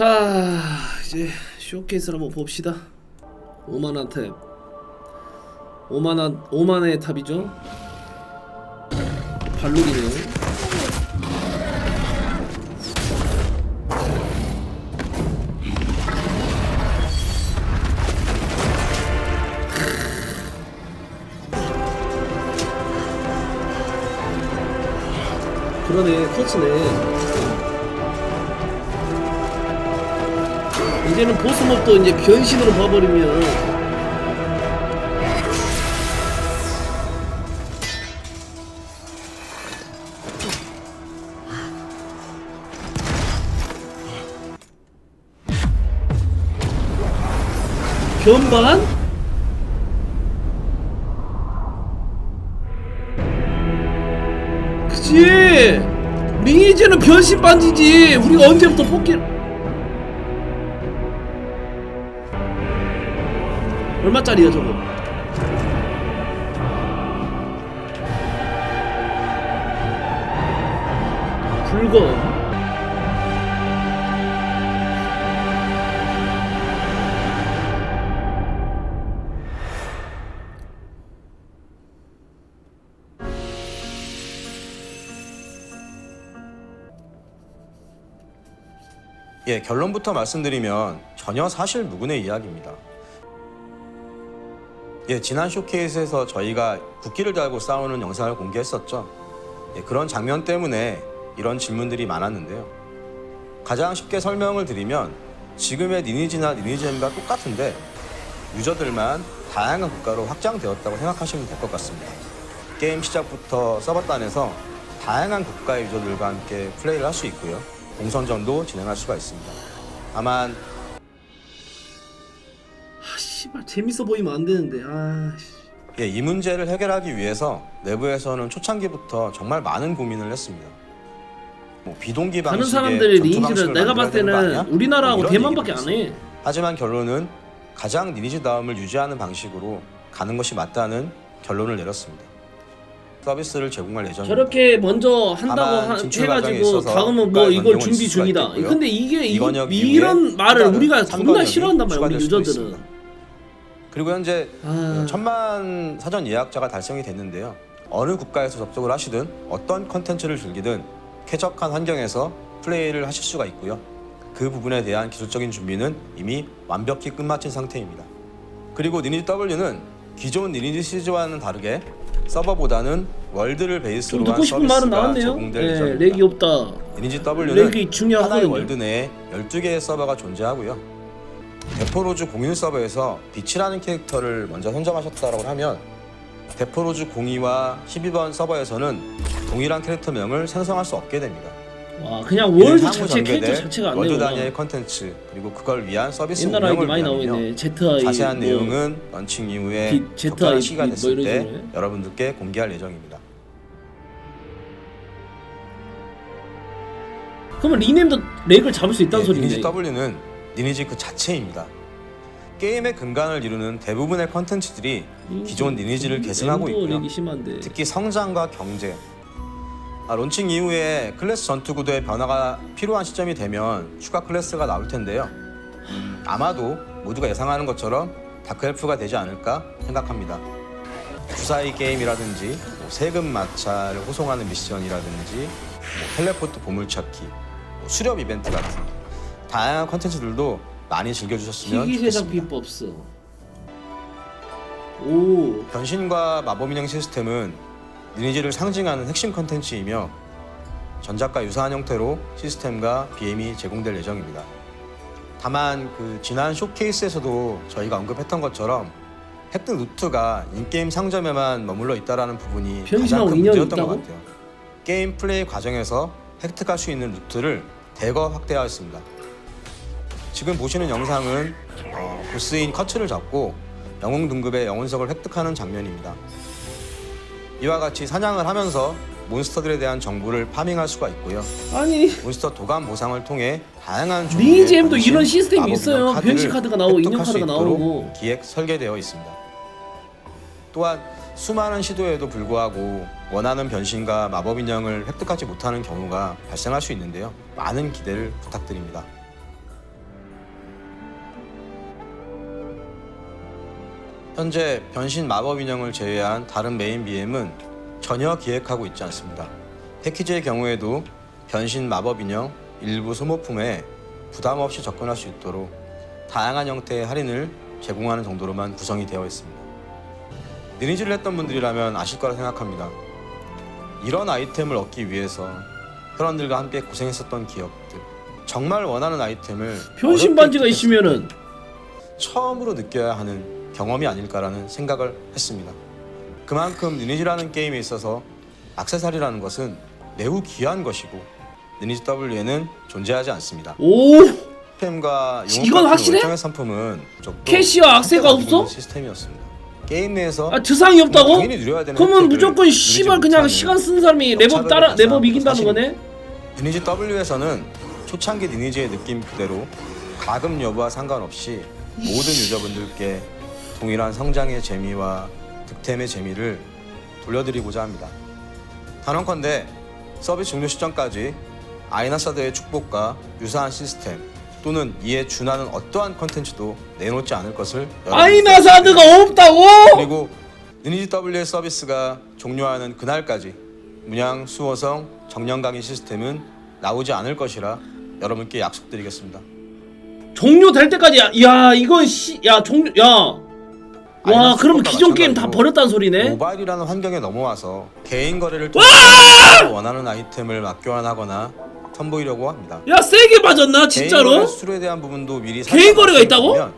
자 이제 쇼케이스를 한번 봅시다. 5만원 탭 5만원 5만의 탑이죠? 발록이네요. 그러네 코치네 이제는 보스몹도 이제 변신으로 봐버리면. 변반? 그치? 리니지는 변신 반지지. 우리가 언제부터 뽑기 얼마짜리야 저거? 붉어. 예, 결론부터 말씀드리면 전혀 사실 무근의 이야기입니다. 예, 지난 쇼케이스에서 저희가 국기를 달고 싸우는 영상을 공개했었죠. 예, 그런 장면 때문에 이런 질문들이 많았는데요. 가장 쉽게 설명을 드리면 지금의 니니지나 니니지엠과 똑같은데 유저들만 다양한 국가로 확장되었다고 생각하시면 될 것 같습니다. 게임 시작부터 서버단에서 다양한 국가의 유저들과 함께 플레이를 할 수 있고요. 공선전도 진행할 수가 있습니다. 다만 아 씨발 재밌어 보이면 안 되는데. 아. 씨. 예, 이 문제를 해결하기 위해서 내부에서는 초창기부터 정말 많은 고민을 했습니다. 뭐 비동기 다른 방식의 사람들의 전투 방식을 내가 만들어야 봤을 되는 거 때는 아니야? 우리나라하고 뭐 이런 대만밖에 얘기도 안 해. 하지만 결론은 가장 리니지 다움을 유지하는 방식으로 가는 것이 맞다는 결론을 내렸습니다. 서비스를 제공할 예정입니다. 저렇게 먼저 한다고 다만 하, 진출 과정에 해가지고 있어서 다음은 뭐 국가의 이걸 준비 있을 수가 중이다. 근데 이게 이, 이번 역 이런 말을 또 우리가 존나 삼번역이 싫어한단 말이야 우리 추가될 수도 유저들은. 있습니다. 그리고 현재 아. 천만 사전 예약자가 달성이 됐는데요. 어느 국가에서 접속을 하시든 어떤 컨텐츠를 즐기든 쾌적한 환경에서 플레이를 하실 수가 있고요. 그 부분에 대한 기술적인 준비는 이미 완벽히 끝마친 상태입니다. 그리고 니니지 W는 기존 니니지 시리즈와는 다르게 서버보다는 월드를 좀 베이스로 듣고 한 싶은 말은 서비스가 나왔네요. 제공될 네, 예정입니다. 렉이 없다. 니니지 W는 렉이 중요하거든요. 하나의 월드 내에 12개의 서버가 존재하고요. 데포로즈 공인 서버에서 빛이라는 캐릭터를 먼저 선정하셨다고 하면 데포로즈 02와 12번 서버에서는 동일한 캐릭터명을 생성할 수 없게 됩니다. 와 그냥 월드 향후 자체 캐릭터 자체가 안 월드. 단위의 컨텐츠 그리고 그걸 위한 서비스 옛날 아이디 운영을 많이 위함이며 나오겠네. ZI 자세한 뭐 내용은 런칭 이후에 빛, ZI 적절한 시기가 빛, 뭐 됐을 이런 때 식으로? 여러분들께 공개할 예정입니다. 그러면 리넴도 렉을 잡을 수 있다는 예, 소리네. 니니지 W는 니니지 그 자체입니다. 게임의 근간을 이루는 대부분의 컨텐츠들이 기존 니니지를 계승하고 램도 있고요. 특히 성장과 경제. 아, 론칭 이후에 클래스 전투 구도의 변화가 필요한 시점이 되면 추가 클래스가 나올 텐데요. 음, 아마도 모두가 예상하는 것처럼 다크헬프가 되지 않을까 생각합니다. 주사위 게임이라든지 뭐 세금 마찰을 호송하는 미션이라든지 뭐 텔레포트 보물찾기, 뭐 수렵 이벤트 같은 다양한 컨텐츠들도 많이 즐겨주셨으면 희귀 좋겠습니다. 비법 없어. 오. 변신과 마법 인형 시스템은 리니지를 상징하는 핵심 컨텐츠이며 전작과 유사한 형태로 시스템과 BM이 제공될 예정입니다. 다만 그 지난 쇼케이스에서도 저희가 언급했던 것처럼 획득 루트가 인게임 상점에만 머물러 있다라는 부분이 가장 변신하고 큰 인연이 문제였던 것 있다고? 같아요. 게임 플레이 과정에서 획득할 수 있는 루트를 대거 확대하였습니다. 지금 보시는 영상은 어, 보스인 커츠를 잡고 영웅 등급의 영혼석을 획득하는 장면입니다. 이와 같이 사냥을 하면서 몬스터들에 대한 정보를 파밍할 수가 있고요. 아니 몬스터 도감 보상을 통해 다양한 종류의 변신, 이런 시스템이 마법 있어요. 카드를 변신 카드가 나오고 인형 획득할 수 카드가 있도록 나오고. 기획 설계되어 있습니다. 또한 수많은 시도에도 불구하고 원하는 변신과 마법 인형을 획득하지 못하는 경우가 발생할 수 있는데요. 많은 기대를 부탁드립니다. 현재 변신 마법 인형을 제외한 다른 메인 BM은 전혀 기획하고 있지 않습니다. 패키지의 경우에도 변신 마법 인형 일부 소모품에 부담 없이 접근할 수 있도록 다양한 형태의 할인을 제공하는 정도로만 구성이 되어 있습니다. 리니지를 했던 분들이라면 아실 거라 생각합니다. 이런 아이템을 얻기 위해서 회원들과 함께 고생했었던 기억들 정말 원하는 아이템을 변신 반지가 있으면은 처음으로 느껴야 하는 경험이 아닐까라는 생각을 했습니다. 그만큼 리니지라는 게임에 있어서 악세사리라는 것은 매우 귀한 것이고 리니지 W에는 존재하지 않습니다. 오 시스템과 이건 확실해? 월정의 상품은 캐시와 악세가 없어? 시스템이었습니다. 게임 내에서 아 드상이 없다고? 당연히 누려야 되는 그러면 무조건 씨발 그냥 시간 쓴 사람이 레버 따라 레버 이긴다는. 거네? 리니지 W에서는 초창기 리니지의 느낌 그대로 가금 여부와 상관없이 모든 유저분들께 동일한 성장의 재미와 득템의 재미를 돌려드리고자 합니다. 단언컨대 서비스 종료 시점까지 아이나사드의 축복과 유사한 시스템 또는 이에 준하는 어떠한 컨텐츠도 내놓지 않을 것을 아이나사드가 없다고? 그리고 리니지 W의 서비스가 종료하는 그날까지 문양 수호성 정령 강의 시스템은 나오지 않을 것이라 여러분께 약속드리겠습니다. 종료될 때까지 야, 야 이건 씨 야 종료 야 와 것과 기존 게임 다 버렸다는 소리네? 모바일이라는 환경에 넘어와서 개인 거래를 통해 원하는 아이템을 맞교환하거나 선보이려고 합니다. 야 세게 빠졌나 개인 진짜로? 거래 수수료에 대한 부분도 미리 개인 거래가 있다고? 때면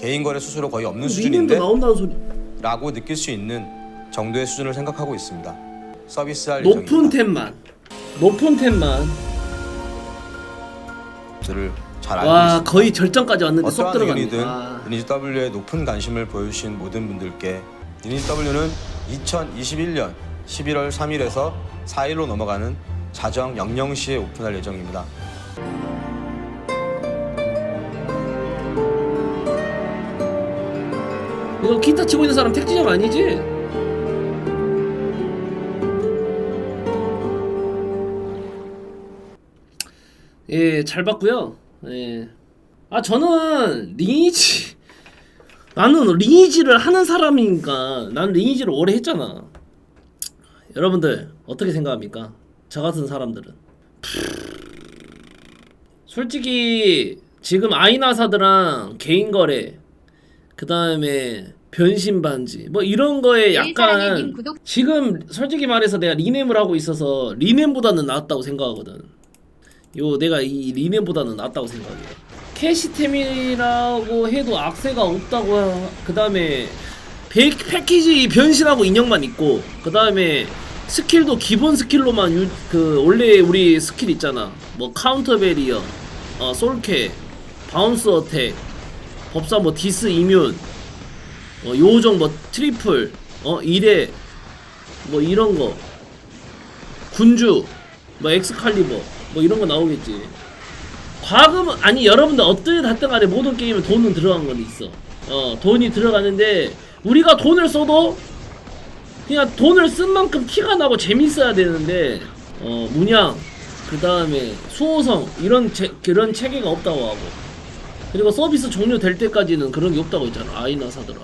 개인 거래 수수료 거의 없는 수준인데 나온다는 소리 라고 느낄 수 있는 정도의 수준을 생각하고 있습니다. 서비스할 높은 예정입니다. 템만 높은 템만 들을 잘 알고 와 있습니다. 거의 절정까지 왔는데 쏙 어떠한 들어갔네 의견이든 아. 리니지 W에 높은 관심을 보여주신 모든 분들께 리니지 W는 2021년 11월 3일에서 4일로 넘어가는 자정 00시에 오픈할 예정입니다. 이거 기타 치고 있는 사람 택지점 아니지? 예, 잘 봤고요. 예. 아, 저는 리니지 나는 리니지를 하는 사람이니까 난 리니지를 오래 했잖아. 여러분들 어떻게 생각합니까? 저 같은 사람들은 솔직히 지금 아이나사드랑 개인 거래 그 다음에 변신 반지 뭐 이런 거에 약간. 지금 솔직히 말해서 내가 리넴을 하고 있어서 리넴보다는 낫다고 생각하거든. 요 내가 이 리넴보다는 낫다고 생각해. 캐시템이라고 해도 악세가 없다고 그 다음에 패키지 변신하고 인형만 있고 그 다음에 스킬도 기본 스킬로만 유, 그 원래 우리 스킬 있잖아. 뭐 카운터 베리어 어 솔캐 바운스 어택 법사 뭐 디스 이뮨 어, 요정 뭐 트리플 어 이래 뭐 이런 거. 군주 뭐 엑스칼리버 뭐 이런 거 나오겠지. 과금은 아니 여러분들 어떻게 됐든 간에 모든 게임에 돈은 들어간 건 있어. 어 돈이 들어가는데 우리가 돈을 써도 그냥 돈을 쓴 만큼 티가 나고 재밌어야 되는데 어 문양 그 다음에 수호성 이런 체, 그런 체계가 없다고 하고. 그리고 서비스 종료될 때까지는 그런 게 없다고 했잖아. 아이나 사더라.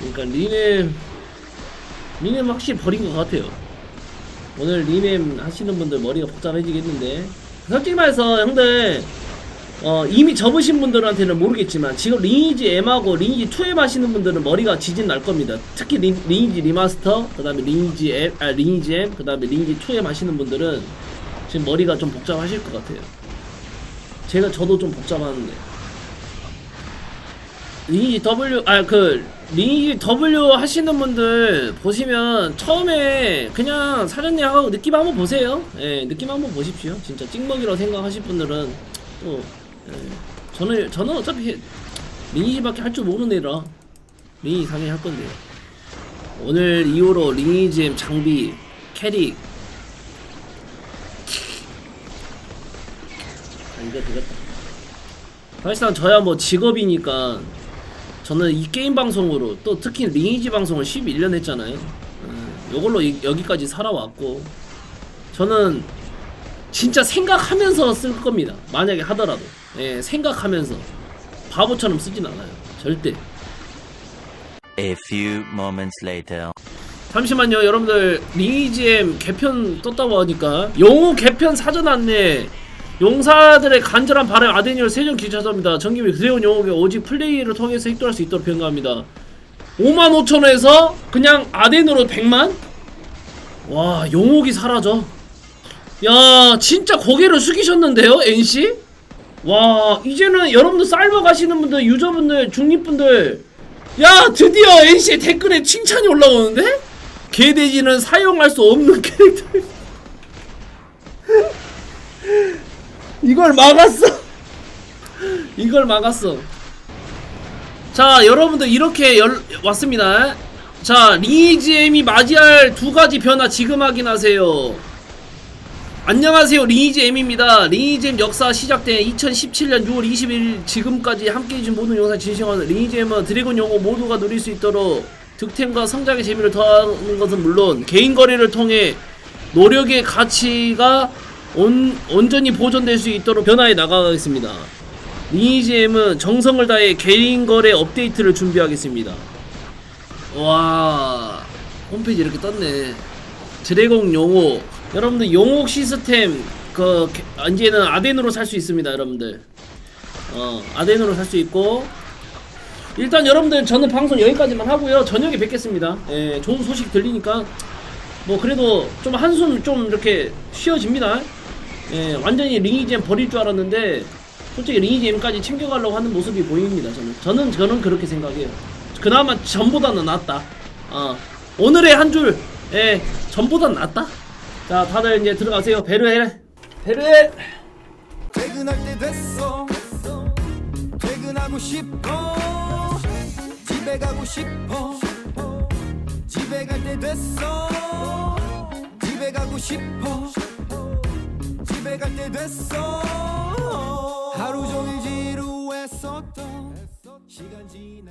그러니까 리넴 리넴 확실히 버린 것 같아요 오늘 리넴 하시는 분들 머리가 복잡해지겠는데 솔직히 말해서 형들 어, 이미 접으신 분들한테는 모르겠지만 지금 리니지 M하고 리니지 2M 하시는 분들은 머리가 지진 날 겁니다. 특히 리, 리니지 리마스터, 그 다음에 리니지 M, 아, 리니지 M, 그 다음에 리니지 2M 하시는 분들은 지금 머리가 좀 복잡하실 것 같아요. 제가 저도 좀 복잡하는데 리니지 W, 아 그 리니지 W 하시는 분들 보시면 처음에 그냥 사전예약하고 느낌 한번 보세요. 예, 느낌 한번 보십시오. 진짜 찍먹이라고 생각하실 분들은 또 예, 저는 저는 어차피 리니지밖에 할 줄 모르는 애라 리니지 당연히 할 건데 오늘 이후로 리니지 장비 캐릭 아 이거 되겠다 사실상 저야 뭐 직업이니까 저는 이 게임 방송으로 또 특히 리니지 방송을 11년 했잖아요 음, 요걸로 이- 여기까지 살아왔고 저는 진짜 생각하면서 쓸 겁니다. 만약에 하더라도 예, 생각하면서 바보처럼 쓰진 않아요. 절대. A few moments later. 잠시만요 여러분들 리니지엠 개편 떴다고 하니까 영호 개편 사전 안내 용사들의 간절한 바람 아데니얼 세전 기차입니다 전기비 그대온 영호가 오직 플레이를 통해서 획득할 수 있도록 변경합니다 55,000원에서 그냥 아덴으로 100만? 와 용옥이 사라져 야 진짜 고개를 숙이셨는데요 NC? 와 이제는 여러분들 쌀먹 가시는 분들 유저분들 중립분들 야 드디어 NC의 댓글에 칭찬이 올라오는데? 개돼지는 사용할 수 없는 캐릭터 이걸 막았어. 이걸 막았어. 자 여러분들 이렇게 열, 왔습니다. 자 리니지엠이 맞이할 두 가지 변화 지금 확인하세요. 안녕하세요 리니지엠입니다. 리니지엠 역사 시작된 2017년 6월 21일 지금까지 함께해 주신 모든 영상 진심으로 리니지엠은 드래곤 용어 모두가 누릴 수 있도록 득템과 성장의 재미를 더하는 것은 물론 개인 거래를 통해 노력의 가치가 온, 온전히 보존될 수 있도록 변화해 나가겠습니다. 리니지엠은 정성을 다해 개인 거래 업데이트를 준비하겠습니다. 와 홈페이지 이렇게 떴네. 드래곤 용호. 여러분들 용옥 시스템 그 게- 이제는 아덴으로 살 수 있습니다 여러분들. 어 아덴으로 살 수 있고. 일단 여러분들 저는 방송 여기까지만 하고요. 저녁에 뵙겠습니다. 예 좋은 소식 들리니까. 뭐 그래도 좀 한숨 좀 이렇게 쉬어집니다 예 완전히 리니지엠 버릴 줄 알았는데 솔직히 리니지엠까지 챙겨가려고 하는 모습이 보입니다 저는. 저는 저는 그렇게 생각해요. 그나마 전보다는 낫다. 어 오늘의 한 줄. 예 전보다는 낫다? 자 다들 이제 들어가세요. 베르해 베르해 퇴근할 때 됐어. 퇴근하고 싶어. 집에 가고 싶어. 집에 갈 때 됐어. 집에 가고 싶어 집에 갈 때 됐어. 하루 종일 지루했었던 시간 지나